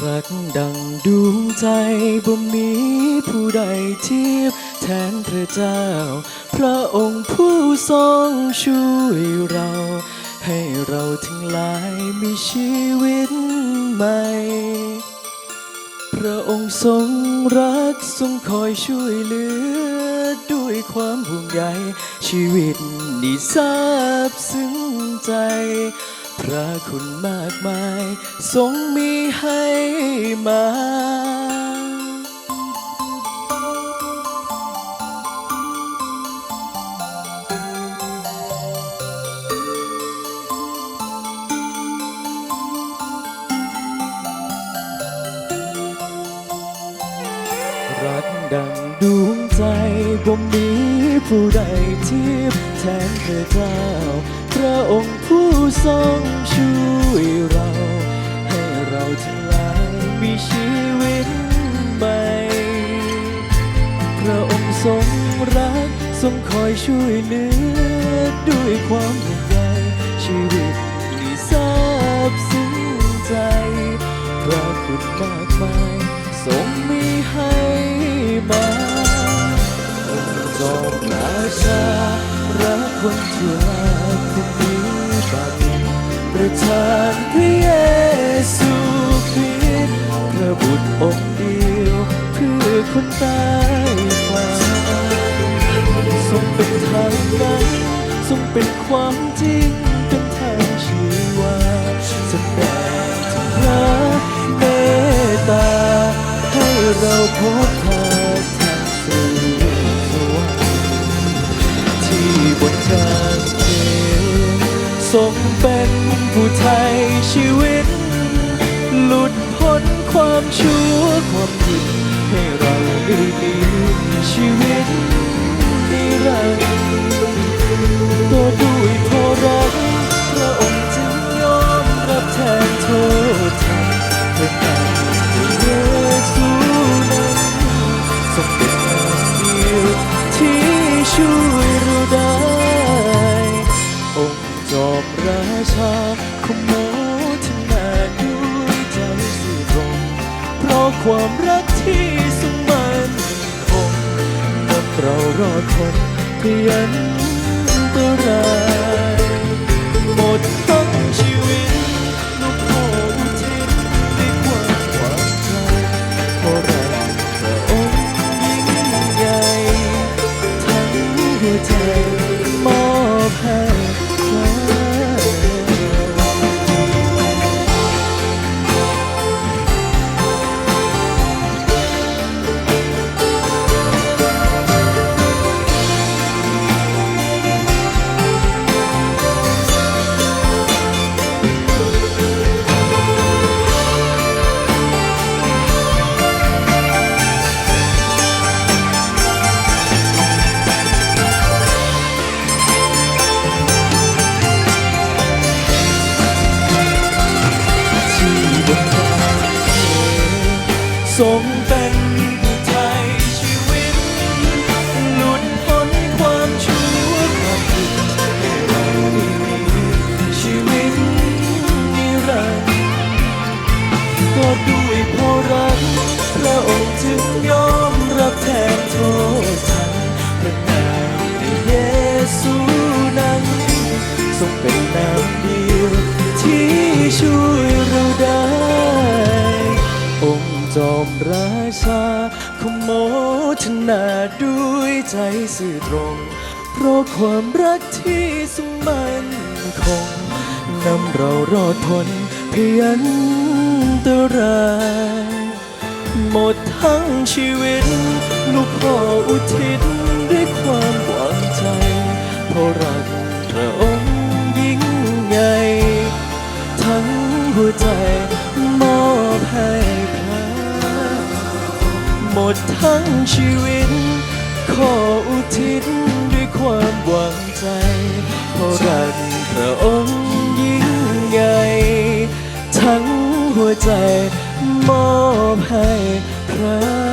รักดังดวงใจบ่มีผู้ใดเทียบแทนพระเจ้า พระองค์ผู้ทรงช่วยเรา ให้เราทั้งหลายมีชีวิตใหม่ พระองค์ทรงรักทรงคอยช่วยเหลือ ด้วยความห่วงใยชีวิตนี่ซาบซึ้งใจ พระคุณมากมายทรงมีให้มา รักดังดวงใจบ่มีผู้ใดเทียบแทนพระเจ้า พระองค์ผู้ ทรงช่วยเรา ให้เราทั้งหลายมีชีวิตใหม่ พระองค์ทรงรักทรงคอยช่วยเหลือด้วยความห่วงใยชีวิตที่ซาบซึ้งใจพระคุณมากมายทรงมีให้มาองค์จอมราชารักวันทั่วทุกนี้บัด ประทานพระเยซูคริสต์พระบุตรองค์เดียวเพื่อคนตายฟ้าทรงเป็นทางนั้นทรงเป็นความจริงเป็นทางชีวาแสดงถึงพระเมตตา ให้เราพบทางทางสู่สวรรค์ที่บนทางเกทรงเป็น ผู้ไทยชีวิต หลุดพ้นความชั่วความผิดให้เราได้มีชีวิต ความรักที่สมมันคงนำเรารอดคนเพียนตราย ท อมราชา ขโมทนาด้วยใจสื่อตรง เพราะความรักที่สมันคงนำเรารอดพ้นเพียนตรายหมดทั้งชีวิต ลูกพ่ออุทิศด้วยความหวังใจเพราะรักพระองค์ยิ่งใหญ่ทั้งหัวใจ ดทั้งชีวิต ขออุทิศด้วยความหวังใจเพราะรักพระองค์ยิ่งใหญ่ทั้งหัวใจมอบให้พระ